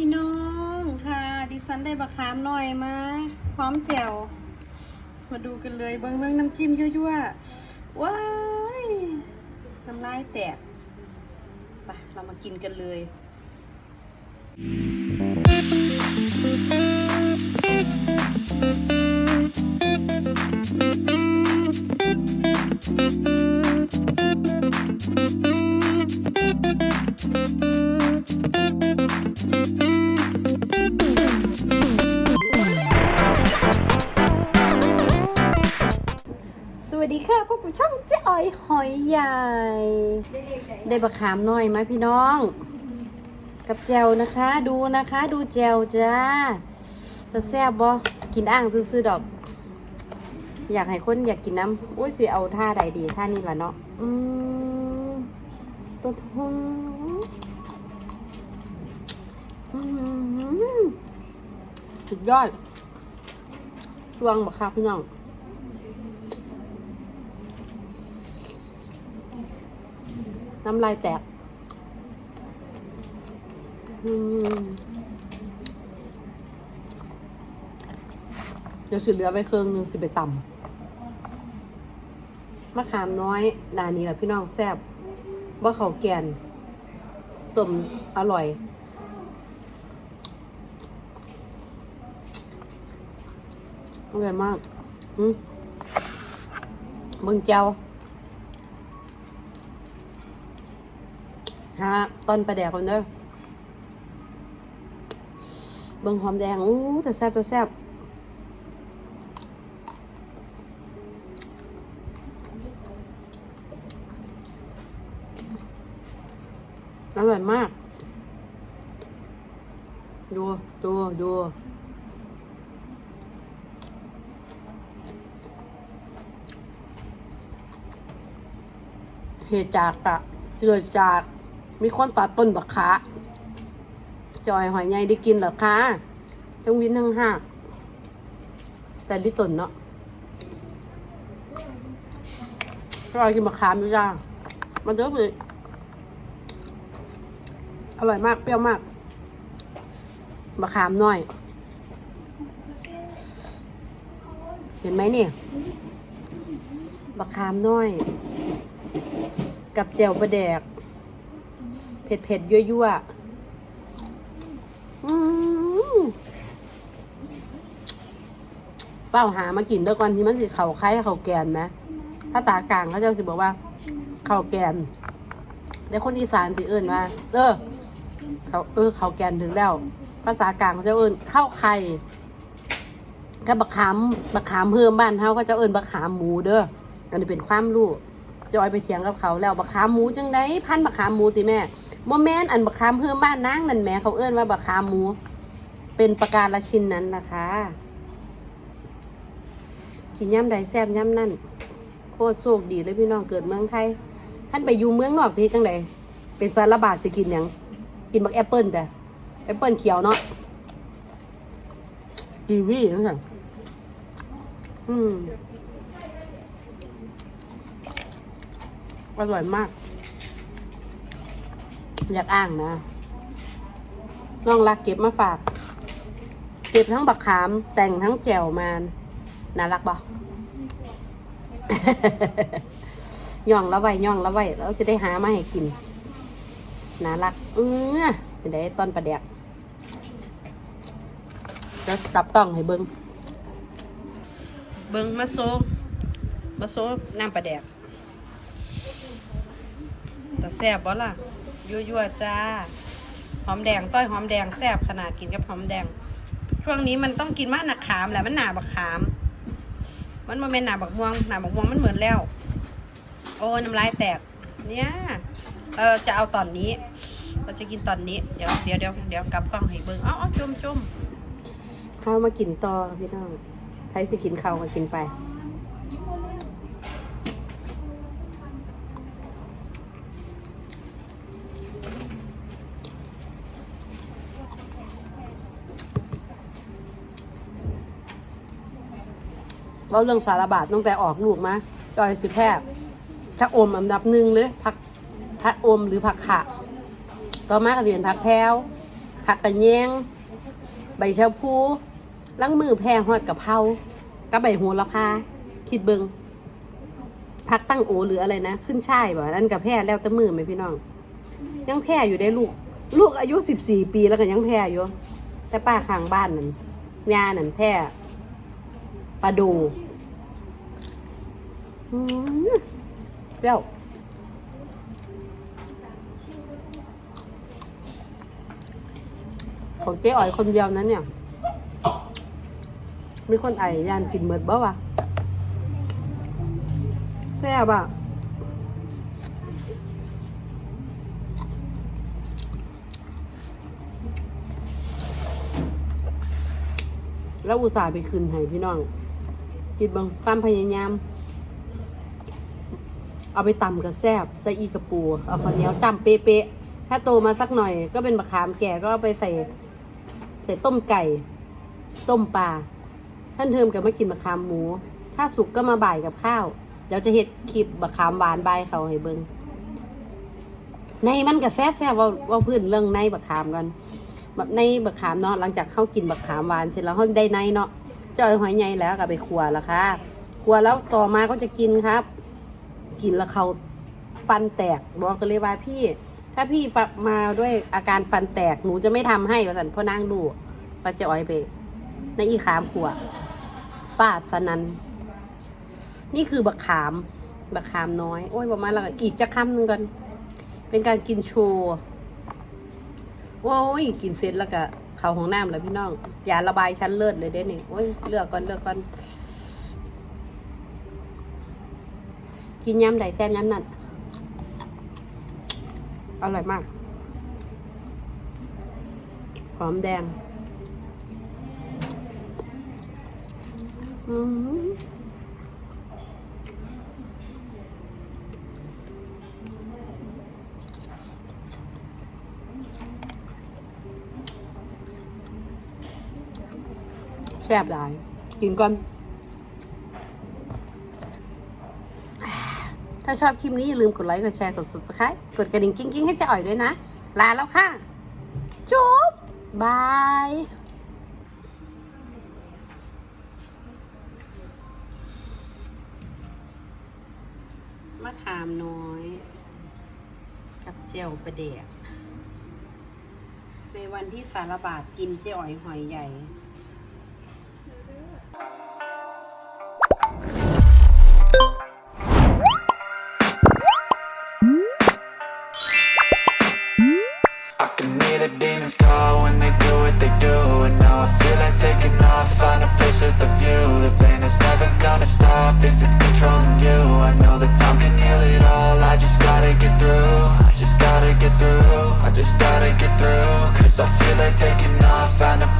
พี่น้องค่ะ ดิฉันได้บะขามหน่อยมาพร้อมแจ่วมาดูกันเลยเบิ้งเบิ้งน้ำจิ้มยั่วๆว้ายน้ำลายแตกไปเรามากินกันเลยส พวกผู้ช่องเจ๊อ๋อยหอยใหญ่ ได้บะขามหน่อยไหมพี่น้อง กับแจวนะคะดูนะคะ ดูแจวจ้าจะแซ่บบ่กินอ่างซื้อๆดอก อยากให้คนอยากกินน้ำอุ้ยสิเอาท่าใดดีท่านี้ล่ะเนาะอืมต้นหงอืมสุดยอดช่วงบักคับพี่น้อง น้ำลายแตกเดี๋ยวสิเหลือไปเครื่องหนึงสิไปตำมะขามน้อยดานี้แบบพี่น้องแซ่บว่าเขาแกนสมอร่อยอร่อยมาก อืมบิ่งเจ้า ฮะต้นปลาแดกคนเด้อเบิ่งหอมแดงอู้แต่แซ่บแต่แซ่บอร่อยมาก ดูดูดูเหตุจากอะเกิดจาก มีคนตัดต้นบักขาจอยหอยใหญ่ได้กินหรอคะทั้งวินทั้งหักแต่ลิตนเนาะจอยกินบักขามอยู่จ้ามันเด้อเลยอร่อยมาก เปรี้ยวมากบักขามหน่อย เห็นไหมเนี่ยบักขามน้อย กับแจ่วปลาแดก เผ็ดเผ็ดยั่วๆอืมเฝ้าหามากินด้วยก่อนที่มันสิเข่าไข่เข่าแกนไหมภาษากลางเขาจะสิบอกว่า เข่าแกนแต่คนอีสานสิเอื่นว่าเออเขาเออ เข่าแกนถึงแล้ว ภาษากลางเขาจะเอื่นข้าวไข่กับบักขามบักขามเพิ่มบ้านเขาก็จะเอื่นบักขามหมูเด้ออันนี้เป็นความรู้จอยไปเถียงกับเขาแล้วบักขามหมูจังไดพันบักขามหมูติแม่ โมแมนอันบักขามเพิ่มบ้านนางนั่นแหม่เขาเอื้อนว่าบักขามหมู เป็นประการละชิ้นนั้นนะคะ กินย่ำใดแซ่บย่ำนั่นโคตรโชคดีเลยพี่น้องเกิดเมืองไทยท่านไปอยู่เมืองนอกที่จังไดเป็นสารบาทสิกินหยังกินบักแอปเปิลแต่แอปเปิลเขียวเนาะกีวีนั่นสั่นอืมอร่อยมาก อยากอ้างนะน้องรักเก็บมาฝาก เก็บทั้งบักขาม แต่งทั้งแจ่วมาน่ารักบ่ย่องแล้วไว้ย่องแล้วไว้แล้วจะได้หามาให้กินน่ารัก เออเป็นได้ต้นประแดกจะจับต้องให้เบิงเบิงมาโซมาโซน้ำประแดกแต่แซ่บบ่ล่ะ ยั่วๆจ้า หอมแดงต้อยหอมแดงแซ่บขนาดกินกับหอมแดง ช่วงนี้มันต้องกินมากหนักขามแหละมันหนาบักขาม มันมาเป็นหนาบักม่วงหนาบักม่วงมันเหมือนแล้ว โอ้น้ำลายแตก เนี่ยเออจะเอาตอนนี้เราจะกินตอนนี้ เดี๋ยวเดี๋ยวเดี๋ยวเดี๋ยวกลับกล้องให้เบิ่งเอ้าเอาจุ่มจุ่มข้าวมากินต่อพี่น้องใครสิกินข้าวก็กินไป เราเรื่องสารบาดตั้งแต่ออกลูกมาจอยสิแพทย์ถ้าอมอันดับหนึ่งเลยผักผักอมหรือผักขะต่อมาก็เรียนผักแพรวผักกระแยง ใบชะพูลังมือแพรหอดกะเพรากับใบโหระพาคิดเบิงผักตั้งโอหรืออะไรนะ ขึ้นช่ายบ่นั่นกับแพรแล้วแต่มือไหมพี่น้อง ยังแพรอยู่ได้ลูก ลูกอายุสิบสี่ปีแล้วก็ยังแพรอยู่ แต่ป้าข้างบ้านนั่นยานั่นแพร ปลาดูเปรี้ยวของเจ๊อ๋อยคนเดียวนั้นเนี่ย มีคนไอยานกินเมิดบ่วะแซ่บอะแล้วอุตส่าห์ไปคืนให้พี่น้อง คิดบางความพยายาม เอาไปตำกับแซบใส่อีกระปูเอาข้าวเหนียวจำเป๊ะๆถ้าโตมาสักหน่อย ก็เป็นมะขามแก่ก็เอาไปใส่ ใส่ต้มไก่ ต้มปลาท่านเทิมกับมากินมะขามหมู ถ้าสุกก็มาบ่ายกับข้าวเดี๋ยวจะเฮ็ดคลิปมะขามหวานบายเขาให้เบิงในมันกับแซบแซบว่าว่าพื้นเรื่องในบักขามกันแบบในบักขามเนาะหลังจากเข้ากินบักขามหวานเสร็จแล้วเขาได้ในเนาะ จอยหอยใหญ่แล้วก็ไปครัวแล้วค่ะครัวแล้วต่อมาก็จะกินครับ กินแล้วเขาฟันแตกบอกกันเลยว่าพี่ ถ้าพี่มาด้วยอาการฟันแตกหนูจะไม่ทำให้ว่าสันพราะนั่งดูป้าจะอ้อยไปในอีขามขวฟาดสนันนี่คือบักขามบักขามน้อย โอ้ยประมาณแล้วอีกจะคำหนึ่งกันเป็นการกินโชว์โอ้ยกินเสร็จแล้วก็ เขาห้องน้ำแล้วพี่น้องอย่าระบายชั้นเลิศเลยเด้นี่โอ้ยเลือกก่อนเลือกก่อน กินยำใดแซ่บยำนั่นอร่อยมาก หอมแดง อืม แซ่บหลาย กินก่อน ถ้าชอบคลิปนี้อย่าลืมกดไลค์ กดแชร์ กด subscribe กดกระดิ่งกิ้งๆ ให้เจะอ่อยด้วยนะ ลาแล้วค่ะ จุ๊บบายมะขามน้อย กับเจลประเดกในวันที่สารบาดกินเจอ่อยหอยใหญ่ find a place with a view. The pain is never gonna stop if it's controlling you. I know that time can heal it all, I just gotta get through. I just gotta get through, I just gotta get through. Cause I feel like taking off, find a